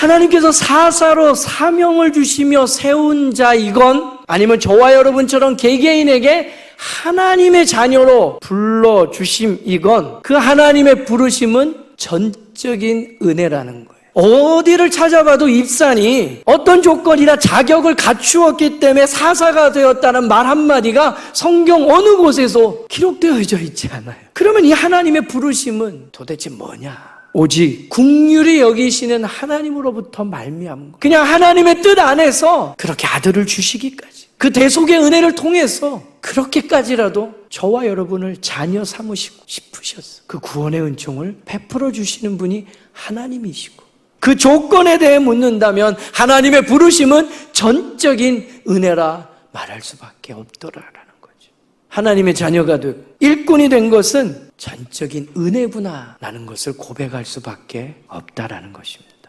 하나님께서 사사로 사명을 주시며 세운 자이건 아니면 저와 여러분처럼 개개인에게 하나님의 자녀로 불러 주심이건 그 하나님의 부르심은 전적인 은혜라는 거예요. 어디를 찾아봐도 입산이 어떤 조건이나 자격을 갖추었기 때문에 사사가 되었다는 말 한마디가 성경 어느 곳에서 기록되어져 있지 않아요. 그러면 이 하나님의 부르심은 도대체 뭐냐? 오직 국률이 여기시는 하나님으로부터 말미암은 것. 그냥 하나님의 뜻 안에서 그렇게 아들을 주시기까지 그 대속의 은혜를 통해서 그렇게까지라도 저와 여러분을 자녀 삼으시고 싶으셨어. 그 구원의 은총을 베풀어 주시는 분이 하나님이시고 그 조건에 대해 묻는다면 하나님의 부르심은 전적인 은혜라 말할 수밖에 거죠. 하나님의 자녀가 되고 일꾼이 된 것은 전적인 은혜구나라는 것을 고백할 수밖에 없다라는 것입니다.